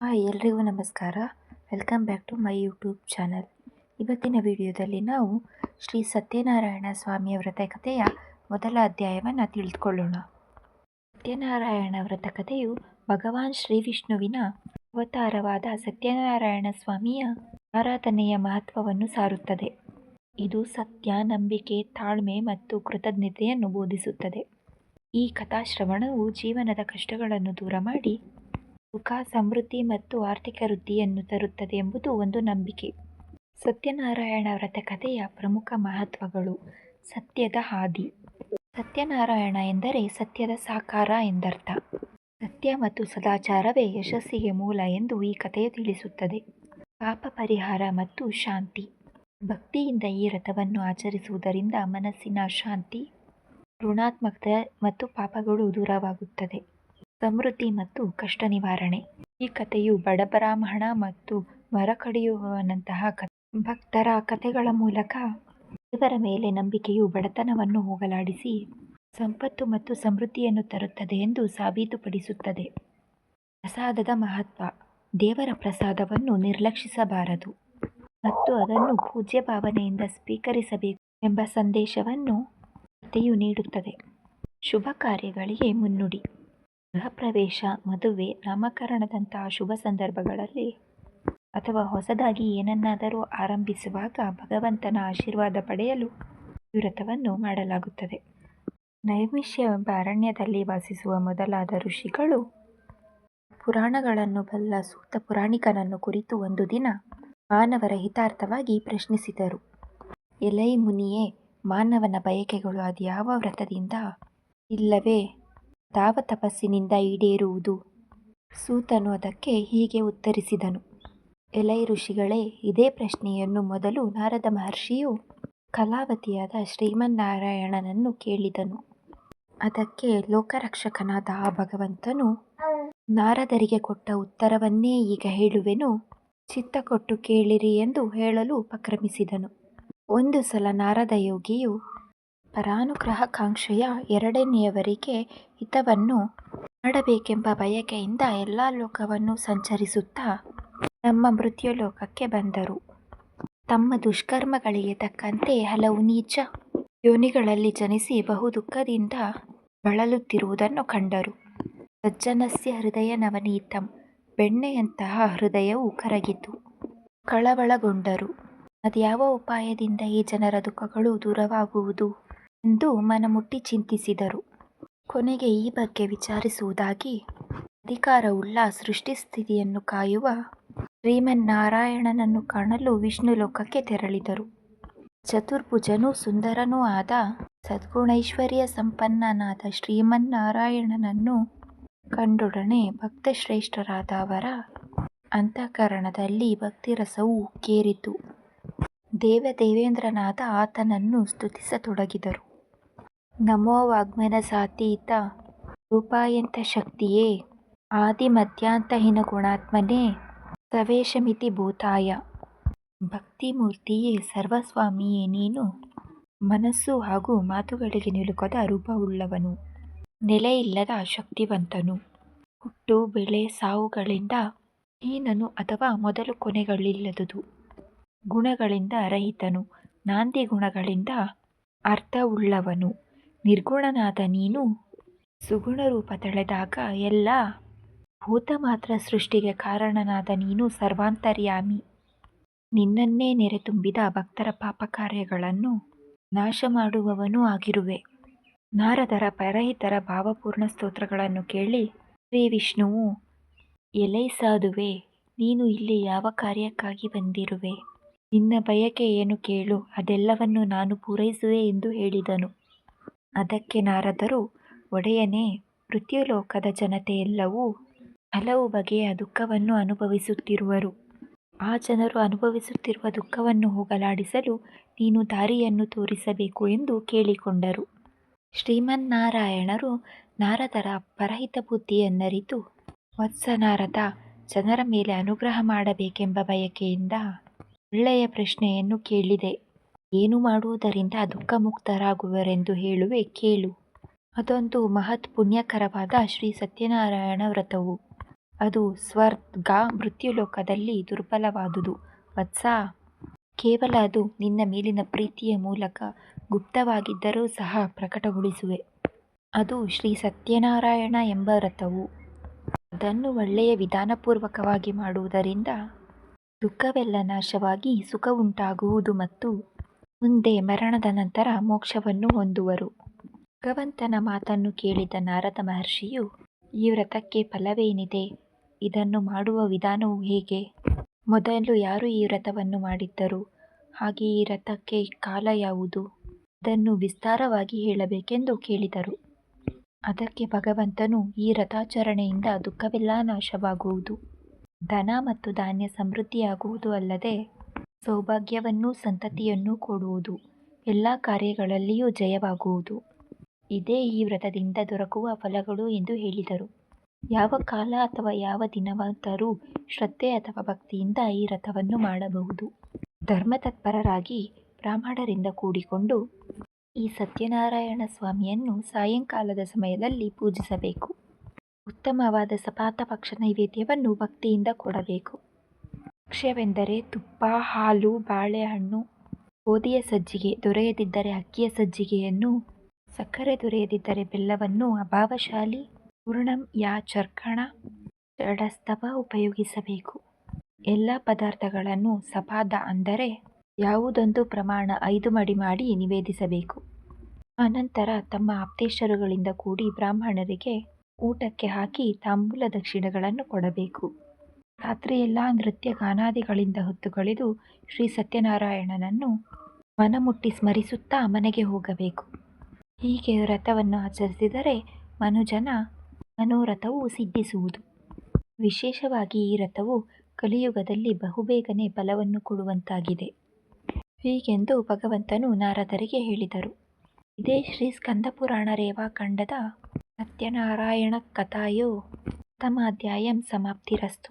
Hi ಎಲ್ರಿಗೂ ನಮಸ್ಕಾರ. Welcome back to my YouTube channel ಇವತ್ತಿನ ವಿಡಿಯೋದಲ್ಲಿ ನಾವು ಶ್ರೀ ಸತ್ಯನಾರಾಯಣ ಸ್ವಾಮಿಯ ವ್ರತಕಥೆಯ ಮೊದಲ ಅಧ್ಯಾಯವನ್ನು ತಿಳಿದುಕೊಳ್ಳೋಣ. ಸತ್ಯನಾರಾಯಣ ವ್ರತಕಥೆಯು ಭಗವಾನ್ ಶ್ರೀ ವಿಷ್ಣುವಿನ ಅವತಾರವಾದ ಸತ್ಯನಾರಾಯಣ ಸ್ವಾಮಿಯ ಆರಾಧನೆಯ ಮಹತ್ವವನ್ನು ಸಾರುತ್ತದೆ. ಇದು ಸತ್ಯ, ನಂಬಿಕೆ, ತಾಳ್ಮೆ ಮತ್ತು ಕೃತಜ್ಞತೆಯನ್ನು ಬೋಧಿಸುತ್ತದೆ. ಈ ಕಥಾಶ್ರವಣವು ಜೀವನದ ಕಷ್ಟಗಳನ್ನು ದೂರ ಮಾಡಿ ಸುಖ, ಸಮೃದ್ಧಿ ಮತ್ತು ಆರ್ಥಿಕ ವೃದ್ಧಿಯನ್ನು ತರುತ್ತದೆ ಎಂಬುದು ಒಂದು ನಂಬಿಕೆ. ಸತ್ಯನಾರಾಯಣ ವ್ರತ ಕಥೆಯ ಪ್ರಮುಖ ಮಹತ್ವಗಳು. ಸತ್ಯದ ಹಾದಿ. ಸತ್ಯನಾರಾಯಣ ಎಂದರೆ ಸತ್ಯದ ಸಾಕಾರ ಎಂದರ್ಥ. ಸತ್ಯ ಮತ್ತು ಸದಾಚಾರವೇ ಯಶಸ್ಸಿಗೆ ಮೂಲ ಎಂದು ಈ ಕಥೆಯು ತಿಳಿಸುತ್ತದೆ. ಪಾಪ ಪರಿಹಾರ ಮತ್ತು ಶಾಂತಿ. ಭಕ್ತಿಯಿಂದ ಈ ರಥವನ್ನು ಆಚರಿಸುವುದರಿಂದ ಮನಸ್ಸಿನ ಶಾಂತಿ, ಋಣಾತ್ಮಕತೆ ಮತ್ತು ಪಾಪಗಳು ದೂರವಾಗುತ್ತದೆ. ಸಮೃದ್ಧಿ ಮತ್ತು ಕಷ್ಟ ನಿವಾರಣೆ. ಈ ಕಥೆಯು ಬಡಬ್ರಾಹ್ಮಣ ಮತ್ತು ಮರ ಕಡಿಯುವವನಂತಹ ಭಕ್ತರ ಕಥೆಗಳ ಮೂಲಕ ದೇವರ ಮೇಲೆ ನಂಬಿಕೆಯು ಬಡತನವನ್ನು ಹೋಗಲಾಡಿಸಿ ಸಂಪತ್ತು ಮತ್ತು ಸಮೃದ್ಧಿಯನ್ನು ತರುತ್ತದೆ ಎಂದು ಸಾಬೀತುಪಡಿಸುತ್ತದೆ. ಪ್ರಸಾದದ ಮಹತ್ವ. ದೇವರ ಪ್ರಸಾದವನ್ನು ನಿರ್ಲಕ್ಷಿಸಬಾರದು ಮತ್ತು ಅದನ್ನು ಪೂಜ್ಯ ಭಾವನೆಯಿಂದ ಸ್ವೀಕರಿಸಬೇಕು ಎಂಬ ಸಂದೇಶವನ್ನು ಕಥೆಯು ನೀಡುತ್ತದೆ. ಶುಭ ಕಾರ್ಯಗಳಿಗೆ ಮುನ್ನುಡಿ. ಗೃಹ ಪ್ರವೇಶ ಮದುವೆ, ನಾಮಕರಣದಂತಹ ಶುಭ ಸಂದರ್ಭಗಳಲ್ಲಿ ಅಥವಾ ಹೊಸದಾಗಿ ಏನನ್ನಾದರೂ ಆರಂಭಿಸುವಾಗ ಭಗವಂತನ ಆಶೀರ್ವಾದ ಪಡೆಯಲು ಈ ವ್ರತವನ್ನು ಮಾಡಲಾಗುತ್ತದೆ. ನೈಮಿಷ್ಯವೆಂಬ ಅರಣ್ಯದಲ್ಲಿ ವಾಸಿಸುವ ಮೊದಲಾದ ಋಷಿಗಳು ಪುರಾಣಗಳನ್ನು ಬಲ್ಲ ಸೂತ ಪುರಾಣಿಕನನ್ನು ಕುರಿತು ಒಂದು ದಿನ ಮಾನವರ ಹಿತಾರ್ಥವಾಗಿ ಪ್ರಶ್ನಿಸಿದರು. ಎಲೈ ಮುನಿಯೇ, ಮಾನವನ ಬಯಕೆಗಳು ಅದ್ಯಾವ ವ್ರತದಿಂದ ಇಲ್ಲವೇ? ಯಾವ ತಪಸ್ಸಿನಿಂದ ಈಡೇರುವುದು? ಸೂತನು ಅದಕ್ಕೆ ಹೀಗೆ ಉತ್ತರಿಸಿದನು. ಎಲೈ ಋಷಿಗಳೇ, ಇದೇ ಪ್ರಶ್ನೆಯನ್ನು ಮೊದಲು ನಾರದ ಮಹರ್ಷಿಯು ಕಲಾವತಿಯಾದ ಶ್ರೀಮನ್ನಾರಾಯಣನನ್ನು ಕೇಳಿದನು. ಅದಕ್ಕೆ ಲೋಕರಕ್ಷಕನಾದ ಆ ಭಗವಂತನು, ನಾರದರಿಗೆ ಕೊಟ್ಟ ಉತ್ತರವನ್ನೇ ಈಗ ಹೇಳುವೆನು, ಚಿತ್ತ ಕೊಟ್ಟು ಕೇಳಿರಿ ಎಂದು ಹೇಳಲು ಉಪಕ್ರಮಿಸಿದನು. ಒಂದು ಸಲ ನಾರದ ಯೋಗಿಯು ಪರಾನುಗ್ರಹಕಾಂಕ್ಷೆಯ ಎರಡನೆಯವರಿಗೆ ಹಿತವನ್ನು ಮಾಡಬೇಕೆಂಬ ಬಯಕೆಯಿಂದ ಎಲ್ಲ ಲೋಕವನ್ನು ಸಂಚರಿಸುತ್ತಾ ನಮ್ಮ ಮೃತ್ಯುಲೋಕಕ್ಕೆ ಬಂದರು. ತಮ್ಮ ದುಷ್ಕರ್ಮಗಳಿಗೆ ತಕ್ಕಂತೆ ಹಲವು ನೀಚ ಯೋನಿಗಳಲ್ಲಿ ಜನಿಸಿ ಬಹು ದುಃಖದಿಂದ ಬಳಲುತ್ತಿರುವುದನ್ನು ಕಂಡರು. ಸಜ್ಜನಸ್ಯ ಹೃದಯ ನವನೀತಂ, ಬೆಣ್ಣೆಯಂತಹ ಹೃದಯವು ಕರಗಿತು. ಕಳವಳಗೊಂಡರು. ಅದ್ಯಾವ ಉಪಾಯದಿಂದ ಈ ಜನರ ದುಃಖಗಳು ದೂರವಾಗುವುದು? ಎಂದು ಮನಮುಟ್ಟಿ ಚಿಂತಿಸಿದರು. ಕೊನೆಗೆ ಈ ಬಗ್ಗೆ ವಿಚಾರಿಸುವುದಾಗಿ ಅಧಿಕಾರವುಳ್ಳ ಸೃಷ್ಟಿಸ್ಥಿತಿಯನ್ನು ಕಾಯುವ ಶ್ರೀಮನ್ನಾರಾಯಣನನ್ನು ಕಾಣಲು ವಿಷ್ಣು ಲೋಕಕ್ಕೆ ತೆರಳಿದರು. ಚತುರ್ಭುಜನೂ ಸುಂದರನೂ ಆದ ಸದ್ಗುಣೈಶ್ವರ್ಯ ಸಂಪನ್ನನಾದ ಶ್ರೀಮನ್ನಾರಾಯಣನನ್ನು ಕಂಡೊಡನೆ ಭಕ್ತಶ್ರೇಷ್ಠರಾದ ಅವರ ಅಂತಃಕರಣದಲ್ಲಿ ಭಕ್ತಿರಸವು ಕೇರಿತು. ದೇವದೇವೇಂದ್ರನಾದ ಆತನನ್ನು ಸ್ತುತಿಸತೊಡಗಿದರು. ನಮೋ ವಾಗ್ಮನಸಾತೀತ ರೂಪಾಯಂತ ಶಕ್ತಿಯೇ, ಆದಿ ಮಧ್ಯಾಂತಹೀನ ಗುಣಾತ್ಮನೇ, ಸವೇಶಮಿತಿ ಭೂತಾಯ. ಭಕ್ತಿಮೂರ್ತಿಯೇ ಸರ್ವಸ್ವಾಮಿಯೇ ನೀನು. ಮನಸ್ಸು ಹಾಗೂ ಮಾತುಗಳಿಗೆ ನಿಲುಕದ ರೂಪವುಳ್ಳವನು. ನೆಲೆಯಿಲ್ಲದ ಶಕ್ತಿವಂತನು. ಹುಟ್ಟು, ಬೆಳೆ, ಸಾವುಗಳಿಂದ ಹೀನನು ಅಥವಾ ಮೊದಲು ಕೊನೆಗಳಿಲ್ಲದುದು. ಗುಣಗಳಿಂದ ರಹಿತನು. ನಾಂದಿ ಗುಣಗಳಿಂದ ಅರ್ಥವುಳ್ಳವನು. ನಿರ್ಗುಣನಾದ ನೀನು ಸುಗುಣ ರೂಪ ತಳೆದಾಗ ಎಲ್ಲ ಭೂತ ಮಾತ್ರ ಸೃಷ್ಟಿಗೆ ಕಾರಣನಾದ ನೀನು ಸರ್ವಾಂತರ್ಯಾಮಿ. ನಿನ್ನನ್ನೇ ನೆರೆ ತುಂಬಿದ ಭಕ್ತರ ಪಾಪ ಕಾರ್ಯಗಳನ್ನು ನಾಶ ಮಾಡುವವನೂ ಆಗಿರುವೆ. ನಾರದರ ಪರಹಿತರ ಭಾವಪೂರ್ಣ ಸ್ತೋತ್ರಗಳನ್ನು ಕೇಳಿ ಶ್ರೀ ವಿಷ್ಣುವು, ಎಲೈ ಸಾಧುವೆ, ನೀನು ಇಲ್ಲಿ ಯಾವ ಕಾರ್ಯಕ್ಕಾಗಿ ಬಂದಿರುವೆ? ನಿನ್ನ ಬಯಕೆ ಏನು ಕೇಳು, ಅದೆಲ್ಲವನ್ನು ನಾನು ಪೂರೈಸುವೆ ಎಂದು ಹೇಳಿದನು. ಅದಕ್ಕೆ ನಾರದರು, ಒಡೆಯನೇ, ಮೃತ್ಯುಲೋಕದ ಜನತೆಯೆಲ್ಲವೂ ಹಲವು ಬಗೆಯ ದುಃಖವನ್ನು ಅನುಭವಿಸುತ್ತಿರುವರು. ಆ ಜನರು ಅನುಭವಿಸುತ್ತಿರುವ ದುಃಖವನ್ನು ಹೋಗಲಾಡಿಸಲು ನೀನು ದಾರಿಯನ್ನು ತೋರಿಸಬೇಕು ಎಂದು ಕೇಳಿಕೊಂಡರು. ಶ್ರೀಮನ್ನಾರಾಯಣರು ನಾರದರ ಪರಹಿತ ಬುದ್ಧಿಯನ್ನರಿತು, ವತ್ಸನಾರದ, ಜನರ ಮೇಲೆ ಅನುಗ್ರಹ ಮಾಡಬೇಕೆಂಬ ಬಯಕೆಯಿಂದ ಒಳ್ಳೆಯ ಪ್ರಶ್ನೆಯನ್ನು ಕೇಳಿದೆ. ಏನು ಮಾಡುವುದರಿಂದ ದುಃಖ ಮುಕ್ತರಾಗುವರೆಂದು ಹೇಳುವೆ, ಕೇಳು. ಅದೊಂದು ಮಹತ್ ಪುಣ್ಯಕರವಾದ ಶ್ರೀ ಸತ್ಯನಾರಾಯಣ ವ್ರತವು. ಅದು ಸ್ವರ್ಗ ಮೃತ್ಯುಲೋಕದಲ್ಲಿ ದುರ್ಬಲವಾದುದು. ವತ್ಸ! ಕೇವಲ ಅದು ನಿನ್ನ ಮೇಲಿನ ಪ್ರೀತಿಯ ಮೂಲಕ ಗುಪ್ತವಾಗಿದ್ದರೂ ಸಹ ಪ್ರಕಟಗೊಳಿಸುವೆ. ಅದು ಶ್ರೀ ಸತ್ಯನಾರಾಯಣ ಎಂಬ ವ್ರತವು. ಅದನ್ನು ಒಳ್ಳೆಯ ವಿಧಾನಪೂರ್ವಕವಾಗಿ ಮಾಡುವುದರಿಂದ ದುಃಖವೆಲ್ಲ ನಾಶವಾಗಿ ಸುಖ ಉಂಟಾಗುವುದು ಮತ್ತು ಮುಂದೆ ಮರಣದ ನಂತರ ಮೋಕ್ಷವನ್ನು ಹೊಂದುವರು. ಭಗವಂತನ ಮಾತನ್ನು ಕೇಳಿದ ನಾರದ ಮಹರ್ಷಿಯು, ಈ ವ್ರತಕ್ಕೆ ಫಲವೇನಿದೆ? ಇದನ್ನು ಮಾಡುವ ವಿಧಾನವು ಹೇಗೆ? ಮೊದಲು ಯಾರು ಈ ವ್ರತವನ್ನು ಮಾಡಿದ್ದರು? ಹಾಗೆ ಈ ವ್ರತಕ್ಕೆ ಕಾಲ ಯಾವುದು? ಅದನ್ನು ವಿಸ್ತಾರವಾಗಿ ಹೇಳಬೇಕೆಂದು ಕೇಳಿದರು. ಅದಕ್ಕೆ ಭಗವಂತನು ಈ ವ್ರತಾಚರಣೆಯಿಂದ ದುಃಖವೆಲ್ಲ ನಾಶವಾಗುವುದು. ಧನ ಮತ್ತು ಧಾನ್ಯ ಸಮೃದ್ಧಿಯಾಗುವುದು ಅಲ್ಲದೆ ಸೌಭಾಗ್ಯವನ್ನೂ ಸಂತತಿಯನ್ನೂ ಕೊಡುವುದು. ಎಲ್ಲ ಕಾರ್ಯಗಳಲ್ಲಿಯೂ ಜಯವಾಗುವುದು. ಇದೇ ಈ ವ್ರತದಿಂದ ದೊರಕುವ ಫಲಗಳು ಎಂದು ಹೇಳಿದರು. ಯಾವ ಕಾಲ ಅಥವಾ ಯಾವ ದಿನವಾದರೂ ಶ್ರದ್ಧೆ ಅಥವಾ ಭಕ್ತಿಯಿಂದ ಈ ವ್ರತವನ್ನು ಮಾಡಬಹುದು. ಧರ್ಮತತ್ಪರರಾಗಿ ಬ್ರಾಹ್ಮಣರಿಂದ ಕೂಡಿಕೊಂಡು ಈ ಸತ್ಯನಾರಾಯಣ ಸ್ವಾಮಿಯನ್ನು ಸಾಯಂಕಾಲದ ಸಮಯದಲ್ಲಿ ಪೂಜಿಸಬೇಕು. ಉತ್ತಮವಾದ ಸಪಾತ ಪಕ್ಷ ನೈವೇದ್ಯವನ್ನು ಭಕ್ತಿಯಿಂದ ಕೊಡಬೇಕು. ಭಕ್ಷ್ಯವೆಂದರೆ ತುಪ್ಪ, ಹಾಲು, ಬಾಳೆಹಣ್ಣು, ಗೋಧಿಯ ಸಜ್ಜಿಗೆ, ದೊರೆಯದಿದ್ದರೆ ಅಕ್ಕಿಯ ಸಜ್ಜಿಗೆಯನ್ನು, ಸಕ್ಕರೆ ದೊರೆಯದಿದ್ದರೆ ಬೆಲ್ಲವನ್ನು, ಅಭಾವಶಾಲಿ, ಪೂರ್ಣಂ ಯಾ ಚರ್ಕಣ ಜಡಸ್ತವ ಉಪಯೋಗಿಸಬೇಕು. ಎಲ್ಲ ಪದಾರ್ಥಗಳನ್ನು ಸಪಾದ ಅಂದರೆ ಯಾವುದೊಂದು ಪ್ರಮಾಣ ಐದು ಮಡಿ ಮಾಡಿ ನಿವೇದಿಸಬೇಕು. ಅನಂತರ ತಮ್ಮ ಆಪ್ತೇಶ್ವರುಗಳಿಂದ ಕೂಡಿ ಬ್ರಾಹ್ಮಣರಿಗೆ ಊಟಕ್ಕೆ ಹಾಕಿ ತಾಂಬೂಲ ದಕ್ಷಿಣಗಳನ್ನು ಕೊಡಬೇಕು. ರಾತ್ರಿಯೆಲ್ಲ ನೃತ್ಯ ಗಾನಾದಿಗಳಿಂದ ಹೊತ್ತುಗಳಿದು ಶ್ರೀ ಸತ್ಯನಾರಾಯಣನನ್ನು ಮನಮುಟ್ಟಿ ಸ್ಮರಿಸುತ್ತಾ ಮನೆಗೆ ಹೋಗಬೇಕು. ಹೀಗೆ ವ್ರತವನ್ನು ಆಚರಿಸಿದರೆ ಮನುಜನ ಮನೋರಥವು ಸಿದ್ಧಿಸುವುದು. ವಿಶೇಷವಾಗಿ ಈ ರಥವು ಕಲಿಯುಗದಲ್ಲಿ ಬಹುಬೇಗನೆ ಫಲವನ್ನು ಕೊಡುವಂತಾಗಿದೆ. ಹೀಗೆಂದು ಭಗವಂತನು ನಾರದರಿಗೆ ಹೇಳಿದರು. ಇದೇ ಶ್ರೀ ಸ್ಕಂದಪುರಾಣ ರೇವಾಖಂಡದ ಸತ್ಯನಾರಾಯಣ ಕಥಾಯೋ ಪ್ರಥಮಾಧ್ಯಾಯಂ ಸಮಾಪ್ತಿರಸ್ತು.